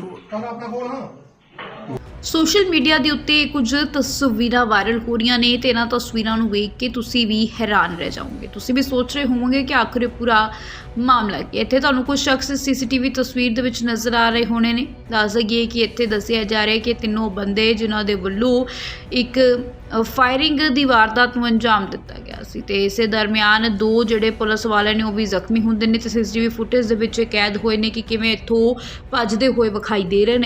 ਕਰ ਆਪਣਾ ਕੋਲ ਹਾਂ ਸੋਸ਼ਲ ਮੀਡੀਆ ਦੇ ਉੱਤੇ ਕੁਝ ਤਸਵੀਰਾਂ ਵਾਇਰਲ ਹੋ ਰਹੀਆਂ ਨੇ ਤੇ ਇਹਨਾਂ ਤਸਵੀਰਾਂ ਨੂੰ ਵੇਖ ਕੇ ਤੁਸੀਂ ਵੀ ਹੈਰਾਨ ਰਹਿ ਜਾਓਗੇ। ਤੁਸੀਂ ਵੀ ਸੋਚ ਰਹੇ ਹੋਵੋਗੇ ਕਿ ਆਖਰ ਇਹ ਪੂਰਾ ਮਾਮਲਾ ਕੀ ਹੈ। ਇੱਥੇ ਤੁਹਾਨੂੰ ਕੁਝ ਸ਼ਖਸ ਸੀਸੀਟੀਵੀ ਤਸਵੀਰ ਦੇ ਵਿੱਚ ਨਜ਼ਰ ਆ ਰਹੇ ਹੋਣੇ ਨੇ। ਦੱਸ ਦਈਏ ਕਿ ਇੱਥੇ ਦੱਸਿਆ ਜਾ ਰਿਹਾ ਹੈ ਕਿ ਤਿੰਨੋਂ ਬੰਦੇ ਜਿਨ੍ਹਾਂ ਦੇ ਵੱਲੋਂ ਇੱਕ ਅ, ਫਾਇਰਿੰਗ ਦੀ ਵਾਰਦਾਤ ਨੂੰ ਅੰਜਾਮ ਦਿੱਤਾ ਗਿਆ। ਸੀ ਤੇ ਇਸੇ ਦਰਮਿਆਨ ਦੋ ਜਿਹੜੇ ਪੁਲਿਸ ਵਾਲੇ ਨੇ ਉਹ ਵੀ ਜ਼ਖਮੀ ਹੁੰਦੇ ਨੇ ਤੇ ਸੀਸੀਟੀਵੀ ਫੁਟੇਜ ਦੇ ਵਿੱਚ ਇਹ ਕੈਦ ਹੋਏ ਨੇ ਕਿ ਕਿਵੇਂ ਇੱਥੋਂ ਭੱਜਦੇ ਹੋਏ ਵਿਖਾਈ ਦੇ ਰਹੇ ਨੇ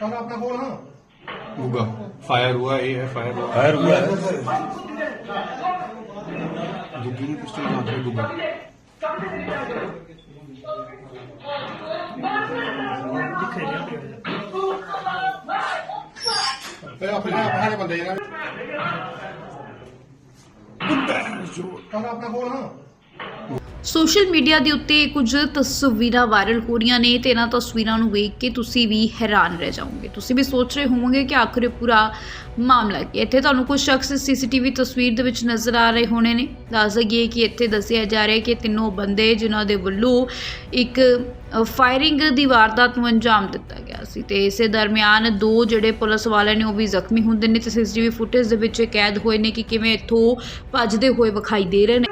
ਕਰ ਆਪਣਾ ਕੋਲ ਹਾਂ होगा फायर हुआ ये है फायर हुआ फायर हुआ है दुग्गी ने पिस्टल कहाँ पे दुग्गा ਫਿਰ ਆਪਣੇ ਆਪਣੇ ਬੰਦੇ ਇਹਨਾਂ ਕਰ ਆਪਣਾ ਕੋਲ ਹਾਂ ਸੋਸ਼ਲ ਮੀਡੀਆ ਦੇ ਉੱਤੇ ਕੁਝ ਤਸਵੀਰਾਂ ਵਾਇਰਲ ਹੋ ਰਹੀਆਂ ਨੇ ਤੇ ਇਹਨਾਂ ਤਸਵੀਰਾਂ ਨੂੰ ਵੇਖ ਕੇ ਤੁਸੀਂ ਵੀ ਹੈਰਾਨ ਰਹਿ ਜਾਓਗੇ। ਤੁਸੀਂ ਵੀ ਸੋਚ ਰਹੇ ਹੋਵੋਗੇ ਕਿ ਆਖਰ ਇਹ ਪੂਰਾ ਮਾਮਲਾ ਕੀ ਹੈ। ਇੱਥੇ ਤੁਹਾਨੂੰ ਕੁਝ ਸ਼ਖਸ ਸੀਸੀਟੀਵੀ ਤਸਵੀਰ ਦੇ ਵਿੱਚ ਨਜ਼ਰ ਆ ਰਹੇ ਹੋਣੇ ਨੇ। ਦੱਸ ਦਈਏ ਕਿ ਇੱਥੇ ਦੱਸਿਆ ਜਾ ਰਿਹਾ ਹੈ ਕਿ ਤਿੰਨੋਂ ਬੰਦੇ ਜਿਨ੍ਹਾਂ ਦੇ ਵੱਲੋਂ ਇੱਕ ਅ, ਫਾਇਰਿੰਗ ਦੀ ਵਾਰਦਾਤ ਨੂੰ ਅੰਜਾਮ ਦਿੱਤਾ ਗਿਆ। ਸੀ ਤੇ ਇਸੇ ਦਰਮਿਆਨ ਦੋ ਜਿਹੜੇ ਪੁਲਿਸ ਵਾਲੇ ਨੇ ਉਹ ਵੀ ਜ਼ਖਮੀ ਹੁੰਦੇ ਨੇ ਤੇ ਸੀਸੀਟੀਵੀ ਫੁਟੇਜ ਦੇ ਵਿੱਚ ਇਹ ਕੈਦ ਹੋਏ ਨੇ ਕਿ ਕਿਵੇਂ ਇੱਥੋਂ ਭੱਜਦੇ ਹੋਏ ਵਿਖਾਈ ਦੇ ਰਹੇ ਨੇ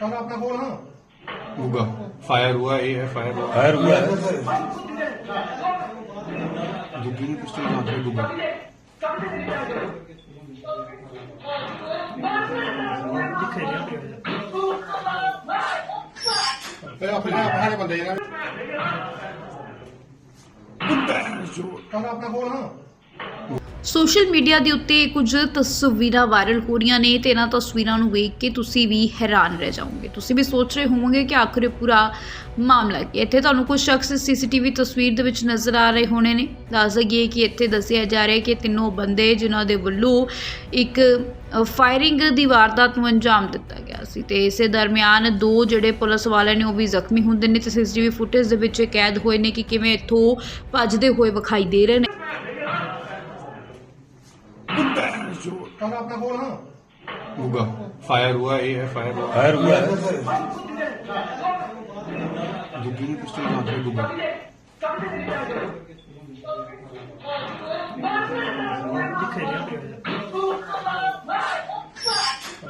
ਕਰ ਆਪਣਾ ਕੋਲ ਹਾਂ होगा फायर हुआ ये है फायर हुआ फायर हुआ है दुग्गी ने पिस्टल कहाँ पे दुग्गा ਫਿਰ ਆਪਣੇ ਆਪਣੇ ਬੰਦੇ ਇਹਨਾਂ ਕਰ ਆਪਣਾ ਕੋਲ ਹਾਂ ਸੋਸ਼ਲ ਮੀਡੀਆ ਦੇ ਉੱਤੇ ਕੁਝ ਤਸਵੀਰਾਂ ਵਾਇਰਲ ਹੋ ਰਹੀਆਂ ਨੇ ਤੇ ਇਹਨਾਂ ਤਸਵੀਰਾਂ ਨੂੰ ਵੇਖ ਕੇ ਤੁਸੀਂ ਵੀ ਹੈਰਾਨ ਰਹਿ ਜਾਓਗੇ। ਤੁਸੀਂ ਵੀ ਸੋਚ ਰਹੇ ਹੋਵੋਗੇ ਕਿ ਆਖਰ ਇਹ ਪੂਰਾ ਮਾਮਲਾ ਕੀ ਇੱਥੇ ਤੁਹਾਨੂੰ ਕੁਝ ਸ਼ਖਸ ਸੀਸੀਟੀਵੀ ਤਸਵੀਰ ਦੇ ਵਿੱਚ ਨਜ਼ਰ ਆ ਰਹੇ ਹੋਣੇ ਨੇ। ਦੱਸ ਦਈਏ ਕਿ ਇੱਥੇ ਦੱਸਿਆ ਜਾ ਰਿਹਾ ਕਿ ਤਿੰਨੋਂ ਬੰਦੇ ਜਿਨ੍ਹਾਂ ਦੇ ਵੱਲੋਂ ਇੱਕ ਫਾਇਰਿੰਗ ਦੀ ਵਾਰਦਾਤ ਨੂੰ ਅੰਜਾਮ ਦਿੱਤਾ ਗਿਆ ਸੀ ਤੇ ਇਸੇ ਦਰਮਿਆਨ ਦੋ ਜਿਹੜੇ ਪੁਲਿਸ ਵਾਲੇ ਨੇ ਉਹ ਵੀ ਜ਼ਖਮੀ ਹੁੰਦੇ ਨੇ ਤੇ ਸੀਸੀਟੀਵੀ ਫੁਟੇਜ ਦੇ ਵਿੱਚ ਇਹ ਕੈਦ ਹੋਏ ਨੇ ਕਿ ਕਿਵੇਂ ਇੱਥੋਂ ਭੱਜਦੇ ਹੋਏ ਵਿਖਾਈ ਦੇ ਰਹੇ ਨੇ। जो कल अपना कौन है होगा फायर हुआ ये है फायर हुआ फायर हुआ है दुगी ने पिस्टल मार के दुगा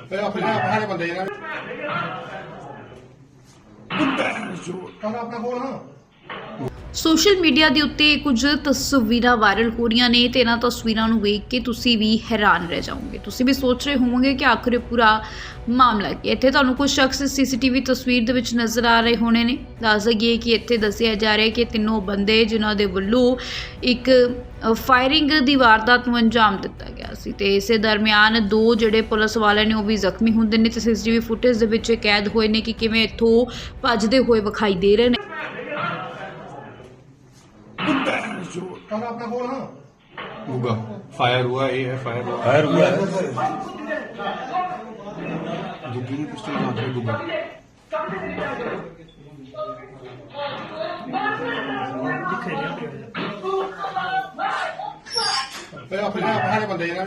फिर अपने अपने बंदे ना जो कल अपना कौन है ਸੋਸ਼ਲ ਮੀਡੀਆ ਦੇ ਉੱਤੇ ਕੁਝ ਤਸਵੀਰਾਂ ਵਾਇਰਲ ਹੋ ਰਹੀਆਂ ਨੇ ਤੇ ਇਹਨਾਂ ਤਸਵੀਰਾਂ ਨੂੰ ਵੇਖ ਕੇ ਤੁਸੀਂ ਵੀ ਹੈਰਾਨ ਰਹਿ ਜਾਓਗੇ। ਤੁਸੀਂ ਵੀ ਸੋਚ ਰਹੇ ਹੋਵੋਗੇ ਕਿ ਆਖਰ ਇਹ ਪੂਰਾ ਮਾਮਲਾ ਕੀ ਇੱਥੇ ਤੁਹਾਨੂੰ ਕੁਝ ਸ਼ਖਸ ਸੀਸੀਟੀਵੀ ਤਸਵੀਰ ਦੇ ਵਿੱਚ ਨਜ਼ਰ ਆ ਰਹੇ ਹੋਣੇ ਨੇ। ਦੱਸ ਦਈਏ ਕਿ ਇੱਥੇ ਦੱਸਿਆ ਜਾ ਰਿਹਾ ਕਿ ਤਿੰਨੋਂ ਬੰਦੇ ਜਿਨ੍ਹਾਂ ਦੇ ਵੱਲੋਂ ਇੱਕ ਫਾਇਰਿੰਗ ਦੀ ਵਾਰਦਾਤ ਨੂੰ ਅੰਜਾਮ ਦਿੱਤਾ ਗਿਆ ਸੀ ਤੇ ਇਸੇ ਦਰਮਿਆਨ ਦੋ ਜਿਹੜੇ ਪੁਲਿਸ ਵਾਲੇ ਨੇ ਉਹ ਵੀ ਜ਼ਖਮੀ ਹੁੰਦੇ ਨੇ ਤੇ ਸੀਸੀਟੀਵੀ ਫੁਟੇਜ ਦੇ ਵਿੱਚ ਇਹ ਕੈਦ ਹੋਏ ਨੇ ਕਿ ਕਿਵੇਂ ਇੱਥੋਂ ਭੱਜਦੇ ਹੋਏ ਵਿਖਾਈ ਦੇ ਰਹੇ ਨੇ। ਕਰ ਆਪਣਾ ਕੋਲ ਹਾਂ होगा फायर हुआ ये है फायर हुआ फायर हुआ है दुग्गी ने पिस्टल कहाँ पे दुग्गा ਫਿਰ ਆਪਣੇ ਆਪਣੇ ਬੰਦੇ ਇਹਨਾਂ